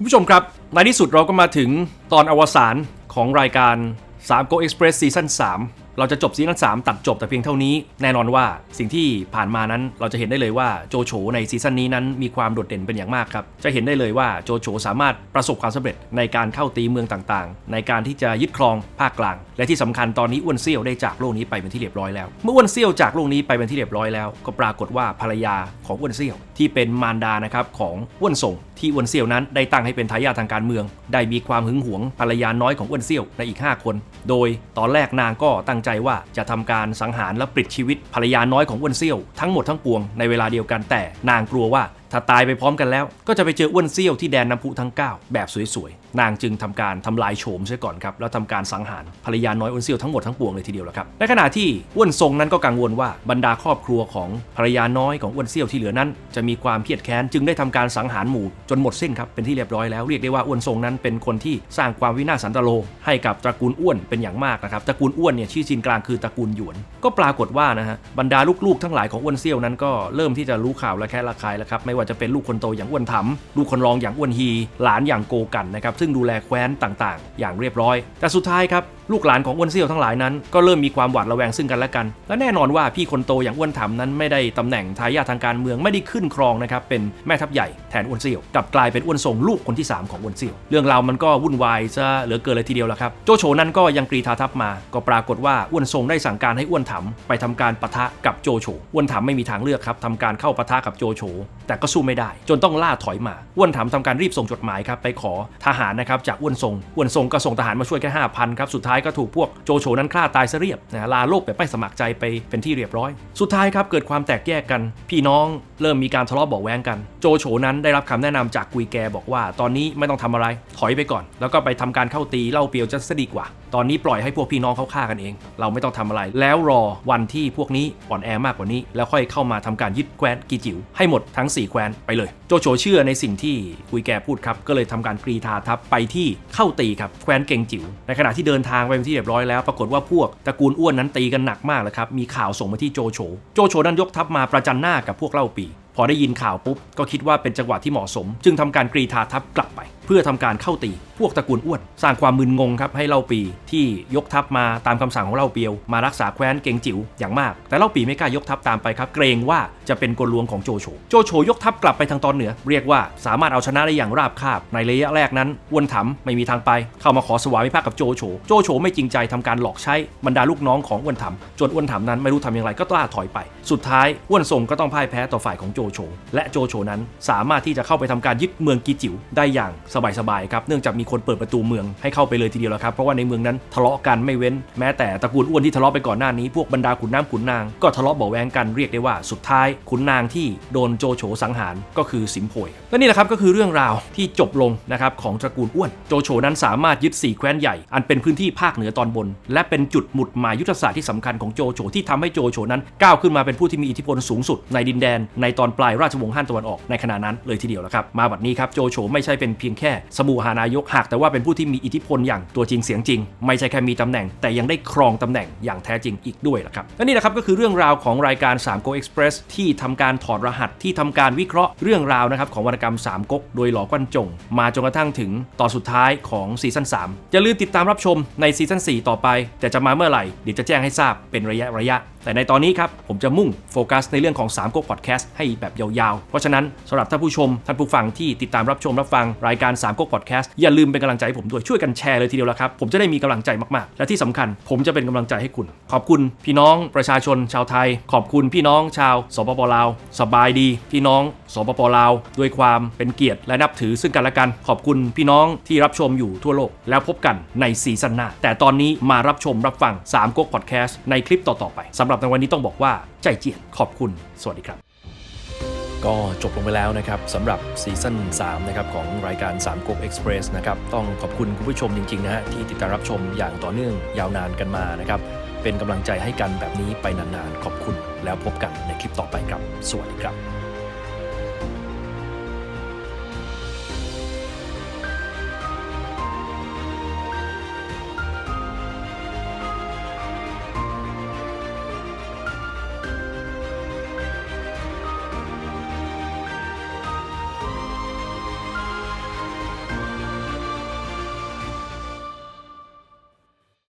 คุณผู้ชมครับ ในที่สุดเราก็มาถึงตอนอวสานของรายการ3 Go Express ซีซั่น3เราจะจบซีซั่น3ตัดจบแต่เพียงเท่านี้ แน่นอนว่าสิ่งที่ผ่านมานั้นเราจะเห็นได้เลยว่าโจโฉในซีซั่นนี้นั้นมีความโดดเด่นเป็นอย่างมากครับ จะเห็นได้เลยว่าโจโฉสามารถประสบความสำเร็จในการเข้าตีเมืองต่างๆ ในการที่จะยึดครองภาคกลาง และที่สำคัญตอนนี้อ้วนเซี่ยวได้จากโลกนี้ไปเป็นที่เรียบร้อยแล้ว เมื่ออ้วนเซี่ยวจากโลกนี้ไปเป็นที่เรียบร้อยแล้ว ก็ปรากฏว่าภรรยาของอ้วนเซี่ยว ที่เป็นมารดานะครับของอ้วนส่งที่อ้วนเซี่ยวนั้นได้ตั้งให้เป็นทายาททางการเมือง ได้มีความหึงหวงภรรยาน้อยของอ้วนเซี่ยวในอีก 5 คน โดยตอนแรกนางก็ตั้งใจว่าจะทำการสังหารและปลิดชีวิตภรรยาน้อยของอ้วนเซี่ยวทั้งหมดทั้งปวงในเวลาเดียวกันแต่นางกลัวว่า ถ้าตายไปพร้อมกันแล้ว ก็จะไปเจออ้วนเซี่ยวที่แดนน้ำพุทั้ง 9 แบบสวยๆ นางจึงทำการทำลายโฉมเสียก่อนครับ แล้วทำการสังหารภรรยาน้อยอ้วนเซี่ยวทั้งหมดทั้งปวงเลยทีเดียวละครับ ในขณะที่อ้วนทรงนั้นก็กังวลว่าบรรดาครอบครัวของภรรยาน้อยของอ้วนเซี่ยวที่เหลือนั้น จะมีความเครียดแค้นจึงได้ทำการสังหารหมู่จนหมดสิ้นครับเป็นที่เรียบร้อยแล้วเรียกได้ว่าอ้วนทรงนั้นเป็นคนที่สร้างความวินาศสันตโลให้กับตระกูลอ้วนเป็นอย่างมากนะครับตระกูลอ้วนเนี่ยชื่อจีนกลางคือตระกูลหยวน ก็ปรากฏว่านะฮะบรรดาลูกๆ ทั้งหลายของอ้วนเซี่ยวนั้นก็เริ่มที่จะรู้ข่าวและแค่ระคายแล้วครับไม่ว่าจะเป็นลูกคนโตอย่างอ้วนถำลูกคนรองอย่างอ้วนฮี หลานอย่างโกกันนะครับซึ่งดูแลแคว้นต่างๆ อย่างเรียบร้อย แต่สุดท้ายครับ ลูกหลานของอ้วนเซี่ยวทั้งหลายนั้น ก็เริ่มมีความหวาดระแวงซึ่งกันและกัน และแน่นอนว่าพี่คนโตอย่างอ้วนถำนั้นไม่ได้ตำแหน่งทายาททางการเมืองไม่ได้ขึ้นครองนะครับเป็นแม่ทัพใหญ่แทนอ้วนเซี่ยวกลับกลายเป็นอ้วนทรงลูกคนที่สามของอ้วนเซี่ยวเรื่องราวมันก็วุ่นวายซะเหลือเกินเลยทีเดียวละครับโจโฉนั้นก็ยังกรีธาทัพมา ก็ปรากฏว่าอ้วนทรงได้สั่งการให้อ้วนถำไปทำการปะทะกับโจโฉอ้วนถำไม่มีทางเลือกครับทำการเข้าปะทะกับโจโฉแต่ก็สู้ไม่ได้ จนต้องล่าถอยมาอ้วนถำทำการรีบส่งจดหมายครับไปขอทหารนะครับจากอ้วนทรงอ้วนทรงก็ส่งทหารมาช่วยแค่5,000ครับสุดท้ายก็ถูกพวกโจโฉนั้นฆ่าตายซะเรียบนะลาโลกแบบไม่สมัครใจไปเป็นที่เรียบร้อย สุดท้ายครับเกิดความแตกแยกกัน พี่น้องเริ่มมีการทะเลาะเบาแวงกัน โจโฉนั้นได้รับคำแนะนำจากกุยแกบอกว่า ตอนนี้ไม่ต้องทำอะไร ถอยไปก่อน แล้วก็ไปทำการเข้าตีเล่าเปียวจะซะดีกว่า ตอนนี้ปล่อยให้พวกพี่น้องเขาฆ่ากันเอง เราไม่ต้องทำอะไร แล้วรอวันที่พวกนี้อ่อนแอมากกว่านี้ แล้วค่อยเข้ามาทำการยึดแคว้นกีจิ๋วให้หมดทั้ง 4 แคว้นไปเลย โจโฉเชื่อในสิ่งที่กุยแกพูดครับ ก็เลยทำการกรีธาทัพไปที่เข้าตีครับแคว้นเกงจิ๋วในขณะที่เดินทางไปเป็นที่เรียบร้อยแล้วปรากฏว่าพวกตระกูลอ้วนนั้นตีกันหนักมากเลยครับมีข่าวส่งมาที่โจโฉโจโฉนั้นยกทัพมาประจันหน้ากับพวกเล่าปีพอได้ยินข่าวปุ๊บก็คิดว่าเป็นจังหวะที่เหมาะสม จึงทำการกรีธาทัพกลับไป เพื่อทำการเข้าตีพวกตระกูลอ้วน สร้างความมึนงงครับให้เล่าปีที่ยกทัพมาตามคำสั่งของเล่าเปียว มารักษาแคว้นเกงจิ๋วอย่างมาก แต่เล่าปีไม่กล้ายกทัพตามไปครับ เกรงว่าจะเป็นกลลวงของโจโฉโจโฉยกทัพกลับไปทางตอนเหนือ เรียกว่าสามารถเอาชนะได้อย่างราบคาบ ในระยะแรกนั้นอ้วนถำไม่มีทางไป เข้ามาขอสวามิภักดิ์กับโจโฉโจโฉไม่จริงใจทำการหลอกใช้บรรดาลูกน้องของอ้วนถำจนอ้วนถำนั้นไม่รู้ทำอย่างไรก็ล่าถอยไป สุดท้ายอ้วนทรงก็ต้องพ่ายแพ้ต่อฝ่ายของโจโฉและโจโฉนั้นสามารถที่จะเข้าไปทำการยึดเมืองกีจิ๋วได้อย่างสบายๆครับเนื่องจากมีคนเปิดประตูเมืองให้เข้าไปเลยทีเดียวแล้วครับเพราะว่าในเมืองนั้นทะเลาะกันไม่เว้นแม้แต่ตระกูลอ้วนที่ทะเลาะไปก่อนหน้านี้พวกบรรดาขุนน้ำขุนนางก็ทะเลาะเบาแวงกันเรียกได้ว่าสุดท้ายขุนนางที่โดนโจโฉสังหารก็คือสิมโพยและนี่แหละครับก็คือเรื่องราวที่จบลงนะครับของตระกูลอ้วน โจโฉนั้นสามารถยึดสี่แคว้นใหญ่อันเป็นพื้นที่ภาคเหนือตอนบน และเป็นจุดหมุดหมายยุทธศาสตร์ที่สำคัญของโจโฉที่ทำให้โจโฉนั้นก้าวขึ้นมาเป็นผู้ที่มีอิทธิพลสูงสุดในดินแดน ในตอนปลายราชวงศ์ฮั่นตะวันออกในขณะนั้นเลยทีเดียวแล้วครับมาบัดนี้ครับโจโฉไม่ใช่เป็นเพียงแค่สมุหานายกหากแต่ว่าเป็นผู้ที่มีอิทธิพลอย่างตัวจริงเสียงจริง ไม่ใช่แค่มีตำแหน่ง แต่ยังได้ครองตำแหน่งอย่างแท้จริงอีกด้วยล่ะครับและนี่แหละครับก็คือเรื่องราวของรายการ3 Go Express ที่ทำการถอดรหัสที่ทำการวิเคราะห์เรื่องราวนะครับของวรรณกรรม3ก๊กโดยหลอกวันจง มาจนกระทั่งถึงตอนสุดท้ายของซีซั่น3อย่าลืมติดตามรับชมในซีซั่น4ต่อไป แต่จะมาเมื่อไหร่เดี๋ยวจะแจ้งให้ทราบเป็นระยะระยะแต่ในตอนนี้ครับผมจะมุ่งโฟกัสในเรื่องของ3ก๊กพอดแคสต์ให้แบบยาวๆ เพราะฉะนั้นสำหรับท่านผู้ชมท่านผู้ฟังที่ติดตามรับชมรับฟังรายการ3ก๊กพอดแคสต์อย่าลืมเป็นกำลังใจให้ผมด้วยช่วยกันแชร์เลยทีเดียวละครับผมจะได้มีกำลังใจมากๆ และที่สำคัญ ผมจะเป็นกำลังใจให้คุณ ขอบคุณพี่น้องประชาชนชาวไทย ขอบคุณพี่น้องชาวสปปลาวสบายดี พี่น้องสปปลาวด้วยความเป็นเกียรติและนับถือซึ่งกันและกัน ขอบคุณพี่น้องที่รับชมอยู่ทั่วโลก แล้วพบกันในซีซั่นหน้าแต่ตอนนี้มารับชมรับฟัง3ก๊กพอดแคสต์ในคลิปต่อๆไปสำหรับในวันนี้ต้องบอกว่าใจเจียนขอบคุณ สวัสดีครับ ก็จบลงไปแล้วนะครับสำหรับซีซั่น3นะครับของรายการ3ก๊กเอ็กซ์เพรสนะครับต้องขอบคุณคุณผู้ชมจริงๆนะฮะที่ติดตามรับชมอย่างต่อเนื่องยาวนานกันมานะครับเป็นกำลังใจให้กันแบบนี้ไปนานๆขอบคุณ แล้วพบกันในคลิปต่อไปครับ สวัสดีครับ